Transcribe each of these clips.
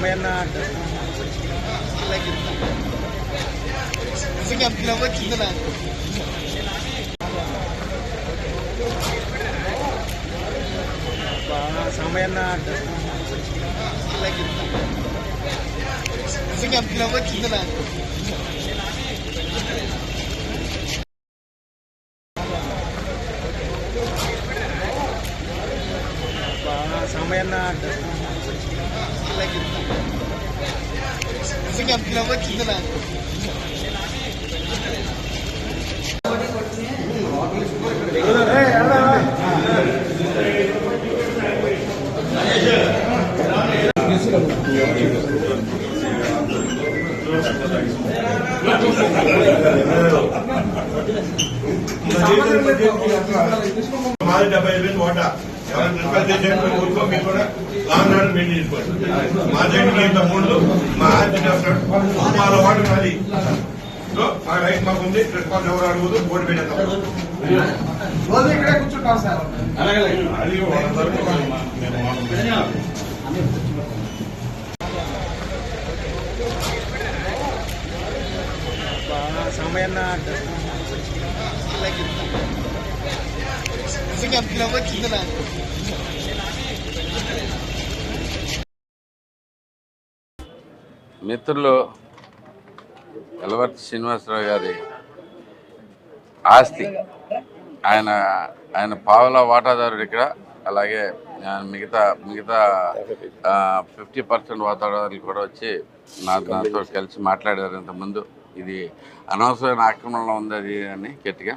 సమయాన్న వచ్చింది నాకు సమయాన్న వచ్చింది నాకు సమయాన్న వచ్చింది నాకు మాది డెబ్బై ఐదు వేలు ఓటా ఎవరైనా రిక్వెస్ట్ చేసేట్టు ఊరుకో మీరు కూడా లాంగ్ రన్ మెయిన్ చేసుకోండి మా దగ్గర ఇంత మూడు మా ఆర్థిక వాళ్ళ ఓటు మాది సో ఆ రైట్ మాకు ఉంది రెస్పాన్స్ ఎవరు అడుగుదు ఓటు పెట్టేద్దాం అది. సమయాన్న మిత్రులు ఎలవర్తి శ్రీనివాసరావు గారి ఆస్తి. ఆయన ఆయన పావుల వాటాదారుడు ఇక్కడ. అలాగే మిగతా మిగతా ఫిఫ్టీ పర్సెంట్ వాతావరణాలు కూడా వచ్చి నా నాతో కలిసి మాట్లాడారు ఇంతకుముందు. ఇది అనవసరమైన ఆక్రమణలో ఉంది అది అని గట్టిగా.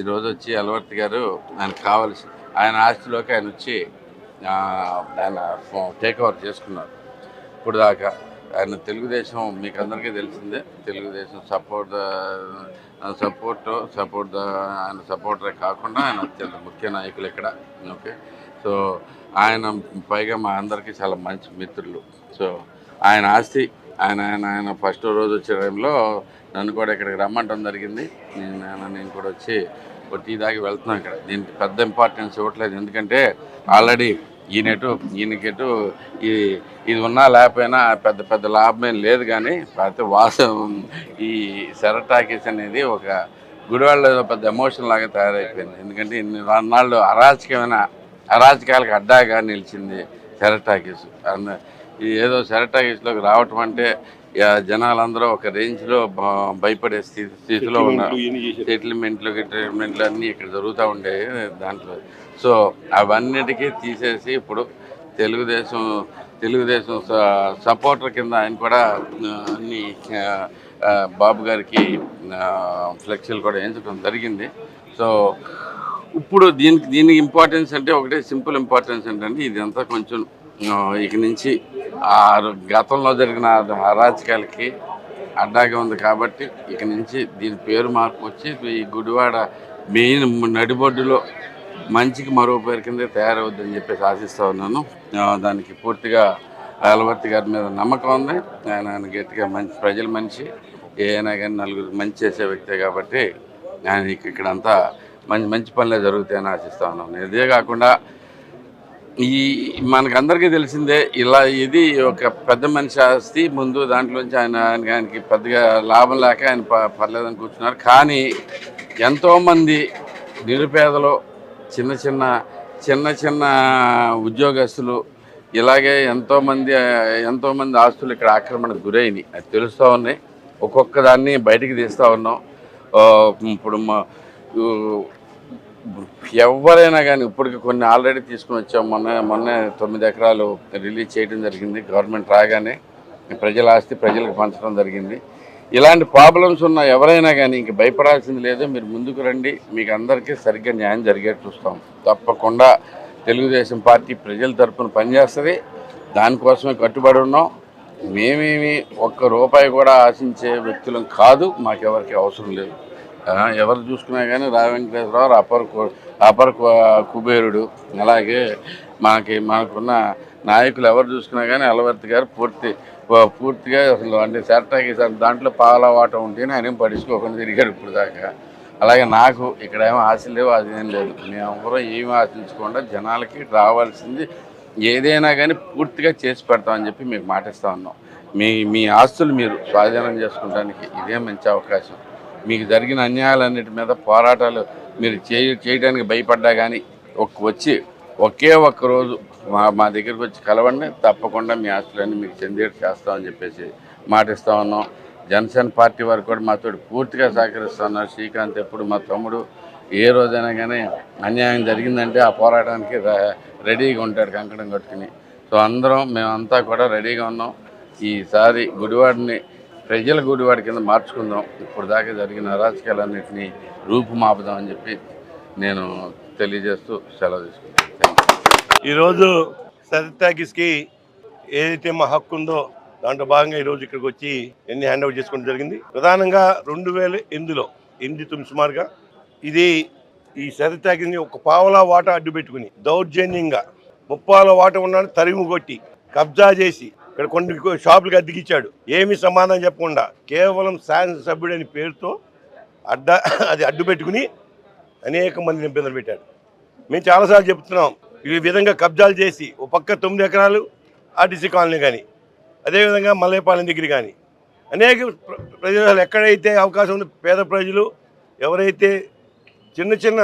ఈరోజు వచ్చి అలవర్తి గారు ఆయనకు కావాల్సి ఆయన ఆస్తిలోకి ఆయన వచ్చి ఆయన టేక్ ఓవర్ చేసుకున్నారు. ఇప్పుడు దాకా ఆయన తెలుగుదేశం మీకు అందరికీ తెలిసిందే. తెలుగుదేశం సపోర్ట్ సపోర్ట్ సపోర్ట్ ఆయన సపోర్టరే కాకుండా ఆయన అత్యంత ముఖ్య నాయకులు ఇక్కడ. ఓకే? సో ఆయన పైగా మా అందరికీ చాలా మంచి మిత్రులు. సో ఆయన ఆస్తి ఆయన ఆయన ఆయన ఫస్ట్ రోజు వచ్చే టైంలో నన్ను కూడా ఇక్కడికి రమ్మంటం జరిగింది. నేను నేను- నేను కూడా వచ్చి ఒక టీ దాగి వెళ్తున్నాను ఇక్కడ. దీనికి పెద్ద ఇంపార్టెన్స్ ఇవ్వట్లేదు. ఎందుకంటే ఆల్రెడీ ఈయనెటు ఈయనకెటు ఇది ఇది ఉన్నా లేకపోయినా పెద్ద పెద్ద లాభం ఏం లేదు కానీ అయితే వాసం ఈ సెరటాకిస్ అనేది ఒక గుడివాళ్ళ ఏదో పెద్ద ఎమోషన్ లాగా తయారైపోయింది. ఎందుకంటే ఇన్ని నాళ్ళు అరాచకమైన అరాచకాలకు అడ్డాగా నిలిచింది సెరటాకిస్ ఏదో సెరటాకిస్లోకి రావటం అంటే జనాలందరూ ఒక రేంజ్లో భయపడే స్థితి స్థితిలో ఉన్నారు సెటిల్మెంట్లు ట్రీట్మెంట్లు అన్నీ ఇక్కడ జరుగుతూ ఉండేవి దాంట్లో. సో అవన్నిటికీ తీసేసి ఇప్పుడు తెలుగుదేశం తెలుగుదేశం సపోర్టర్ కింద ఆయన కూడా అన్ని బాబు గారికి ఫ్లెక్సీలు కూడా వేయించడం జరిగింది. సో ఇప్పుడు దీనికి దీనికి ఇంపార్టెన్స్ అంటే ఒకటే సింపుల్ ఇంపార్టెన్స్ ఏంటంటే ఇదంతా కొంచెం ఇక నుంచి ఆ గతంలో జరిగిన అరాచకాలకి అడ్డాగా ఉంది కాబట్టి ఇక నుంచి దీని పేరు మార్పు వచ్చి ఈ గుడివాడ మెయిన్ నడిబొడ్డులో మంచికి మరో పేరు కింద తయారవుద్దని చెప్పేసి ఆశిస్తూ ఉన్నాను. దానికి పూర్తిగా అలవర్తి గారి మీద నమ్మకం ఉంది. ఆయన ఆయన గట్టిగా మంచి ప్రజల మనిషి ఏనా కానీ నలుగురు మంచి చేసే వ్యక్తే కాబట్టి ఆయన ఇక్కడ ఇక్కడంతా మంచి మంచి పనులే జరుగుతాయని ఆశిస్తూ ఉన్నాను. ఇదే కాకుండా ఈ మనకందరికీ తెలిసిందే ఇలా ఇది ఒక పెద్ద మనిషి ఆస్తి. ముందు దాంట్లోంచి ఆయన ఆయన- ఆయనకి పెద్దగా లాభం లేక ఆయన ప- పర్లేదని కూర్చున్నారు. కానీ ఎంతోమంది నిరుపేదలు చిన్న చిన్న చిన్న చిన్న ఉద్యోగస్తులు ఇలాగే ఎంతోమంది ఎంతోమంది ఆస్తులు ఇక్కడ ఆక్రమణకు గురైనాయి. అది తెలుస్తూ ఉన్నాయి. ఒక్కొక్క దాన్ని బయటికి తీస్తూ ఉన్నాం. ఇప్పుడు మా ఎవరైనా కానీ ఇప్పటికి కొన్ని ఆల్రెడీ తీసుకుని వచ్చాం. మొన్న మొన్న తొమ్మిది ఎకరాలు రిలీజ్ చేయడం జరిగింది. గవర్నమెంట్ రాగానే ప్రజల ఆస్తి ప్రజలకు పంచడం జరిగింది. ఇలాంటి ప్రాబ్లమ్స్ ఉన్న ఎవరైనా కానీ ఇంక భయపడాల్సింది లేదు. మీరు ముందుకు రండి. మీకు అందరికీ సరిగ్గా న్యాయం జరిగేట్టు చూస్తాం. తప్పకుండా తెలుగుదేశం పార్టీ ప్రజల తరఫున పనిచేస్తుంది. దానికోసమే కట్టుబడి ఉన్నాం. మేమేమి ఒక్క రూపాయి కూడా ఆశించే వ్యక్తులం కాదు. మాకెవరికి అవసరం లేదు. ఎవరు చూసుకున్నా కానీ రా వెంకటేశ్వరరావు అపర అపర కుబేరుడు. అలాగే మనకి మనకున్న నాయకులు ఎవరు చూసుకున్నా కానీ అలవర్తి గారు పూర్తి పూర్తిగా అసలు అంటే సెరటాకి దాంట్లో పాలవాటం ఉంటేనే ఆయన ఏం పడుచుకోకుండా తిరిగాడు ఇప్పుడు దాకా. అలాగే నాకు ఇక్కడ ఏమో ఆశ లేవు అది ఏం లేదు. మేము ఏమి ఆశించకుండా జనాలకి రావాల్సింది ఏదైనా కానీ పూర్తిగా చేసి పెడతామని చెప్పి మీకు మాటిస్తా ఉన్నాం. మీ మీ ఆస్తులు మీరు స్వాధీనం చేసుకోవడానికి ఇదే మంచి అవకాశం. మీకు జరిగిన అన్యాయాలన్నిటి మీద పోరాటాలు మీరు చేయ చేయడానికి భయపడ్డా కానీ ఒక వచ్చి ఒకే ఒక్క రోజు మా మా దగ్గరికి వచ్చి కలవండి తప్పకుండా మీ ఆస్తులన్నీ మీకు చెందేట్టు చేస్తామని చెప్పేసి మాటిస్తా ఉన్నాం. జనసేన పార్టీ వారు కూడా మాతో పూర్తిగా సహకరిస్తున్నారు. శ్రీకాంత్ ఎప్పుడు మా తమ్ముడు ఏ రోజైనా కానీ అన్యాయం జరిగిందంటే ఆ పోరాటానికి రెడీగా ఉంటాడు కంకణం కట్టుకుని. సో అందరం మేమంతా కూడా రెడీగా ఉన్నాం. ఈసారి గుడివాడిని ప్రజల గుడివాడి కింద మార్చుకుందాం. ఇప్పుడు దాకా జరిగిన అరాచకాలన్నింటినీ రూపుమాపుదాం అని చెప్పి నేను తెలియజేస్తూ సెలవు తీసుకుంటాను ఈరోజు సరితాకిస్కి ఏదైతే మా హక్కు ఉందో దాంట్లో భాగంగా ఈరోజు ఇక్కడికి వచ్చి ఎన్ని హ్యాండ్ ఓవర్ చేసుకోవడం జరిగింది. ప్రధానంగా రెండు వేల ఎనిమిదిలో ఎనిమిది తొమ్మిది సుమారుగా ఇది ఈ సరితాకిని ఒక పావలా వాట అడ్డు పెట్టుకుని దౌర్జన్యంగా ముప్పాల వాట ఉన్నాడు తరిమి కొట్టి కబ్జా చేసి ఇక్కడ కొన్ని షాపులకు అద్దెకిచ్చాడు. ఏమీ సమాధానం చెప్పకుండా కేవలం శాసనసభ్యుడని పేరుతో అడ్డ అది అడ్డు పెట్టుకుని అనేక మందిని ఇబ్బందులు పెట్టాడు. మేము చాలాసార్లు చెప్తున్నాం ఈ విధంగా కబ్జాలు చేసి ఒక పక్క తొమ్మిది ఎకరాలు ఆర్టీసీ కాలనీ కానీ అదేవిధంగా మల్లేపాలెం దగ్గర కానీ అనేక ప్ర- ప్రజలు ఎక్కడైతే అవకాశం ఉంది పేద ప్రజలు ఎవరైతే చిన్న చిన్న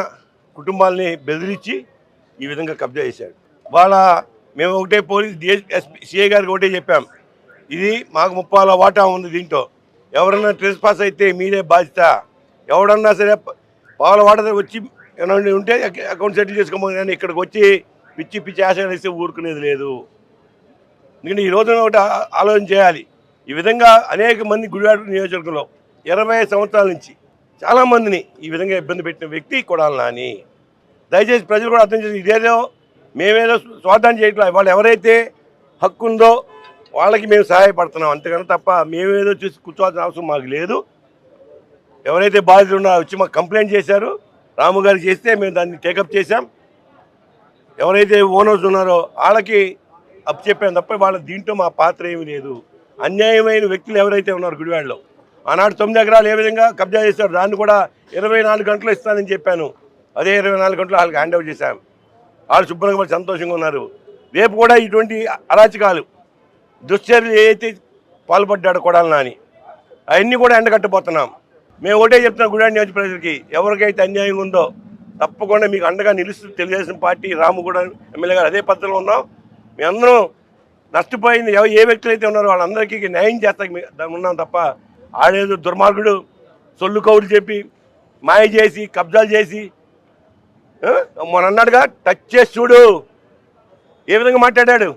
కుటుంబాలని బెదిరించి ఈ విధంగా కబ్జా చేశాడు వాళ్ళ మేము ఒకటే పోలీస్ ఎస్పీ సిఐ గారికి ఒకటే చెప్పాం. ఇది మాకు ముప్పాల వాటా ఉంది దీంట్లో. ఎవరన్నా ట్రెస్ పాస్ అయితే మీరే బాధ్యత ఎవడన్నా సరే పావుల వాటా వచ్చి ఏమైనా ఉంటే అకౌంట్ సెటిల్ చేసుకోమని కానీ ఇక్కడికి వచ్చి పిచ్చి పిచ్చి ఆశ ఊరుకునేది లేదు. ఎందుకంటే ఈ రోజున ఒకటి ఆలోచన చేయాలి. ఈ విధంగా అనేక మంది గుడివాడ నియోజకవర్గంలో ఇరవై సంవత్సరాల నుంచి చాలామందిని ఈ విధంగా ఇబ్బంది పెట్టిన వ్యక్తి కొడాలి నాని. దయచేసి ప్రజలు కూడా అర్థం చేసి ఇదేదో మేమేదో స్వార్థం చేయట్లేదు వాళ్ళు ఎవరైతే హక్కు ఉందో వాళ్ళకి మేము సహాయపడుతున్నాం. అంతేగాని తప్ప మేమేదో చూసి కూర్చోవాల్సిన అవసరం మాకు లేదు. ఎవరైతే బాధితులు ఉన్నారో వచ్చి మాకు కంప్లైంట్ చేశారు. రాము గారికి చేస్తే మేము దాన్ని టేకప్ చేశాం. ఎవరైతే ఓనర్స్ ఉన్నారో వాళ్ళకి అప్ చెప్పాం తప్ప వాళ్ళ దీంట్లో మా పాత్ర ఏమీ లేదు. అన్యాయమైన వ్యక్తులు ఎవరైతే ఉన్నారు గుడివాడలో. ఆనాడు తొమ్మిది ఎకరాలు ఏ విధంగా కబ్జా చేశారు దాన్ని కూడా ఇరవై నాలుగు గంటలు ఇస్తానని చెప్పాను. అదే ఇరవై నాలుగు గంటలు వాళ్ళకి హ్యాండ్ ఓవర్ చేశాం. వాళ్ళు శుభ్రంగా సంతోషంగా ఉన్నారు. రేపు కూడా ఇటువంటి అరాచకాలు దుశ్చర్యలు ఏదైతే పాల్పడ్డాడు కొడాలని నాని అవన్నీ కూడా ఎండగట్టబోతున్నాం. మేము ఒకటే చెప్తున్నాం గుడాడి నియోజక ఎవరికైతే అన్యాయం ఉందో తప్పకుండా మీకు అండగా నిలుస్తూ తెలుగుదేశం పార్టీ రాముగూడ ఎమ్మెల్యే గారు అదే పద్ధతిలో ఉన్నాం. మీ అందరం నష్టపోయింది ఏ వ్యక్తులు అయితే ఉన్నారో వాళ్ళందరికీ న్యాయం చేస్తాకి ఉన్నాం తప్ప ఆడేదో దుర్మార్గుడు సొల్లు కౌలు చెప్పి మాయ చేసి కబ్జాలు చేసి మొన్న అన్నాడుగా టచ్ చేసి చూడు. ఏ విధంగా మాట్లాడాడు?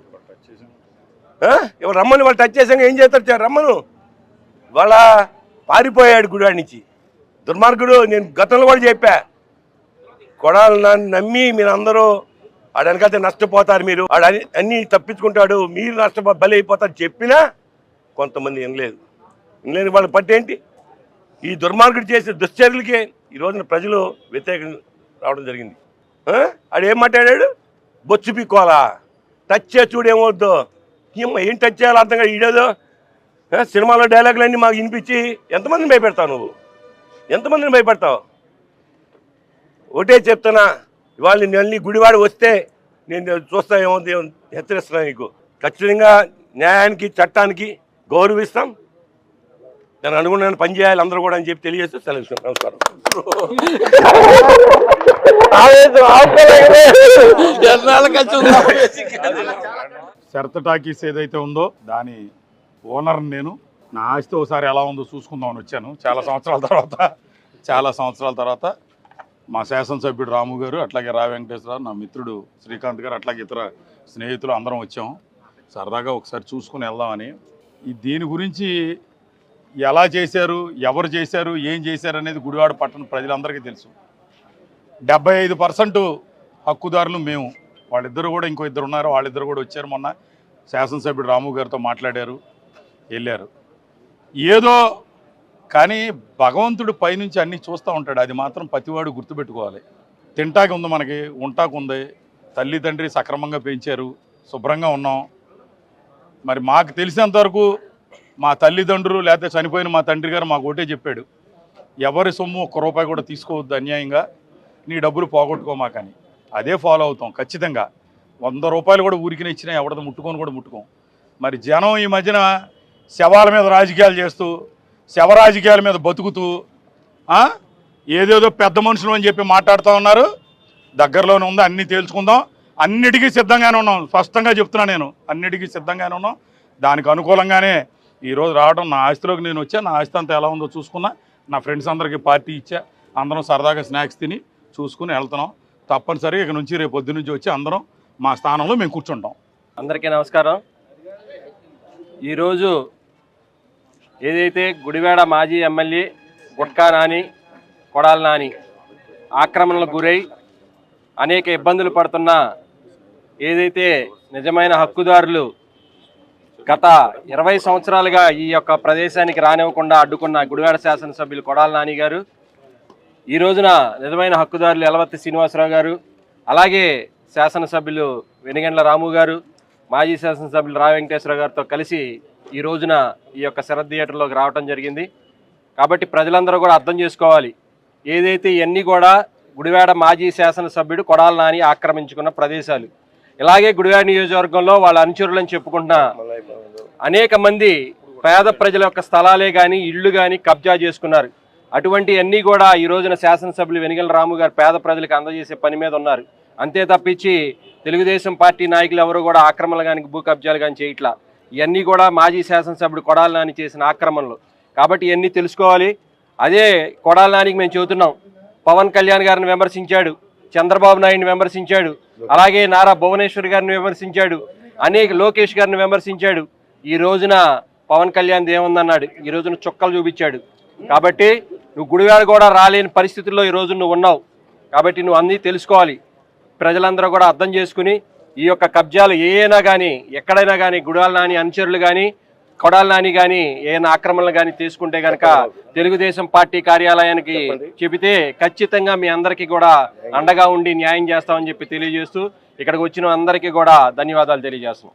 ఇవాళ ఎవరు రమ్మని వాళ్ళు టచ్ చేసాక ఏం చేస్తారు? రమ్మను. వాళ్ళ పారిపోయాడు గుడివాడి నుంచి దుర్మార్గుడు నేను గతంలో కూడా చెప్పా. కొడాలు నన్ను నమ్మి మీరందరూ అందరూ నష్టపోతారు మీరు. ఆడ అన్ని- తప్పించుకుంటాడు. మీరు నష్టపో బలి అయిపోతారు చెప్పినా కొంతమంది వినలేదు. వినలేని వాళ్ళ పట్టేంటి ఈ దుర్మార్గుడు చేసే దుశ్చర్యలకే ఈ రోజున ప్రజలు వ్యతిరేకం రావడం జరిగింది. ఆ? ఆడు ఏం మాట్లాడాడు? బొచ్చు పీక్కోవాలా? టచ్ చేసి చూడు ఏం ఏం టచ్ చేయాలో అర్థం ఈడేదో సినిమాలో డైలాగులన్నీ మాకు వినిపించి ఎంతమందిని భయపెడతావు నువ్వు? ఎంతమందిని భయపెడతావు? ఒకటే చెప్తున్నా ఇవాళ నేను వెళ్ళి గుడివాడ వస్తే నేను చూస్తా ఏమవుతుంది హెచ్చరిస్తున్నా నీకు? ఖచ్చితంగా న్యాయానికి చట్టానికి గౌరవిస్తాం. దాని అనుగుణంగా పనిచేయాలి అందరూ కూడా అని చెప్పి తెలియజేస్తూ సెలవు ఇస్తున్నాను. నమస్కారం. శరత్ టాకీస్ ఏదైతే ఉందో దాని ఓనర్ నేను. నా ఆస్తి ఒకసారి ఎలా ఉందో చూసుకుందామని వచ్చాను. చాలా సంవత్సరాల తర్వాత చాలా సంవత్సరాల తర్వాత మా శాసనసభ్యుడు రాము గారు అట్లాగే రా వెంకటేశ్వరరావు నా మిత్రుడు శ్రీకాంత్ గారు అట్లాగే ఇతర స్నేహితులు అందరం వచ్చాం. సరదాగా ఒకసారి చూసుకుని వెళ్దామని. ఈ దీని గురించి ఎలా చేశారు ఎవరు చేశారు ఏం చేశారు అనేది గుడివాడ పట్టణ ప్రజలందరికీ తెలుసు. డెబ్బై ఐదు పర్సెంట్ హక్కుదారులు మేము. వాళ్ళిద్దరు కూడా ఇంకో ఇద్దరు ఉన్నారు. వాళ్ళిద్దరు కూడా వచ్చారు మొన్న. శాసనసభ్యుడు రాము గారితో మాట్లాడారు. వెళ్ళారు. ఏదో కానీ భగవంతుడు పైనుంచి అన్నీ చూస్తూ ఉంటాడు. అది మాత్రం ప్రతివాడు గుర్తుపెట్టుకోవాలి. తింటాకి ఉంది మనకి ఉంటాకు ఉంది తల్లిదండ్రి సక్రమంగా పెంచారు. శుభ్రంగా ఉన్నాం. మరి మాకు తెలిసినంతవరకు మా తల్లిదండ్రులు లేకపోతే చనిపోయిన మా తండ్రి గారు మాకు ఒకటే చెప్పాడు. ఎవరి సొమ్ము ఒక్క రూపాయి కూడా తీసుకోవద్దు అన్యాయంగా. నీ డబ్బులు పోగొట్టుకోమాకని అదే ఫాలో అవుతాం ఖచ్చితంగా. వంద రూపాయలు కూడా ఊరికినే ఇచ్చినా ఎవడది ముట్టుకొని కూడా ముట్టుకోం. మరి జనం ఈ మధ్యన శవాల మీద రాజకీయాలు చేస్తూ శవ రాజకీయాల మీద బతుకుతూ ఏదేదో పెద్ద మనుషులు అని చెప్పి మాట్లాడుతూ ఉన్నారు. దగ్గరలోనే ఉంది అన్నీ తేల్చుకుందాం. అన్నిటికీ సిద్ధంగానే ఉన్నాం. స్పష్టంగా చెప్తున్నా నేను. అన్నిటికీ సిద్ధంగానే ఉన్నాం. దానికి అనుకూలంగానే ఈరోజు రావడం నా ఆస్తిలోకి నేను వచ్చా. నా ఆస్తి అంతా ఎలా ఉందో చూసుకున్నా. నా ఫ్రెండ్స్ అందరికీ పార్టీ ఇచ్చా. అందరం సరదాగా స్నాక్స్ తిని చూసుకుని వెళ్తున్నాం. తప్పనిసరిగా ఇక నుంచి రేపు పొద్దు నుంచి వచ్చి అందరం మా స్థానంలో మేము కూర్చుంటాం. అందరికీ నమస్కారం. ఈరోజు ఏదైతే గుడివాడ మాజీ ఎమ్మెల్యే గుట్కా నాని కొడాల నాని ఆక్రమణలకు గురై అనేక ఇబ్బందులు పడుతున్న ఏదైతే నిజమైన హక్కుదారులు గత ఇరవై సంవత్సరాలుగా ఈ యొక్క ప్రదేశానికి రానివ్వకుండా అడ్డుకున్న గుడివాడ శాసనసభ్యులు కొడాల నాని గారు ఈ రోజున నిజమైన హక్కుదారులు ఎలవత్తి శ్రీనివాసరావు గారు అలాగే శాసనసభ్యులు వెనుగండ్ల రాము గారు మాజీ శాసనసభ్యులు రా వెంకటేశ్వర గారితో కలిసి ఈ రోజున ఈ యొక్క శరత్ థియేటర్లోకి రావడం జరిగింది. కాబట్టి ప్రజలందరూ కూడా అర్థం చేసుకోవాలి. ఏదైతే ఇవన్నీ కూడా గుడివాడ మాజీ శాసనసభ్యుడు కొడాల నాని ఆక్రమించుకున్న ప్రదేశాలు. ఇలాగే గుడివాడ నియోజకవర్గంలో వాళ్ళ అనుచరులని చెప్పుకుంటున్న అనేక మంది పేద ప్రజల యొక్క స్థలాలే కానీ ఇళ్ళు కానీ కబ్జా చేసుకున్నారు. అటువంటి అన్నీ కూడా ఈ రోజున శాసనసభ్యులు వెనిగల రాము గారు పేద ప్రజలకు అందజేసే పని మీద ఉన్నారు. అంతే తప్పించి తెలుగుదేశం పార్టీ నాయకులు ఎవరు కూడా ఆక్రమణలు కానీ భూ కబ్జాలు కానీ చేయట్లా. ఇవన్నీ కూడా మాజీ శాసనసభ్యుడు కొడాల నాని చేసిన ఆక్రమణలు. కాబట్టి ఇవన్నీ తెలుసుకోవాలి. అదే కొడాల నానికి మేము చెబుతున్నాం. పవన్ కళ్యాణ్ గారిని విమర్శించాడు. చంద్రబాబు నాయుడిని విమర్శించాడు. అలాగే నారా భువనేశ్వర్ గారిని విమర్శించాడు. అనేక లోకేష్ గారిని విమర్శించాడు. ఈ రోజున పవన్ కళ్యాణ్ ఏముందన్నాడు? ఈ రోజున చుక్కలు చూపించాడు. కాబట్టి నువ్వు గుడివాడ కూడా రాలేని పరిస్థితుల్లో ఈ రోజు నువ్వు ఉన్నావు. కాబట్టి నువ్వు అన్నీ తెలుసుకోవాలి. ప్రజలందరూ కూడా అర్థం చేసుకుని ఈ యొక్క కబ్జాలు ఏ అయినా కానీ ఎక్కడైనా కానీ గుడాల నాని అనుచరులు కానీ కొడాల నాని కానీ ఏమైనా ఆక్రమణలు కానీ తీసుకుంటే కనుక తెలుగుదేశం పార్టీ కార్యాలయానికి చెబితే ఖచ్చితంగా మీ అందరికీ కూడా అండగా ఉండి న్యాయం చేస్తామని చెప్పి తెలియజేస్తూ ఇక్కడికి వచ్చిన అందరికీ కూడా ధన్యవాదాలు తెలియజేస్తున్నాం.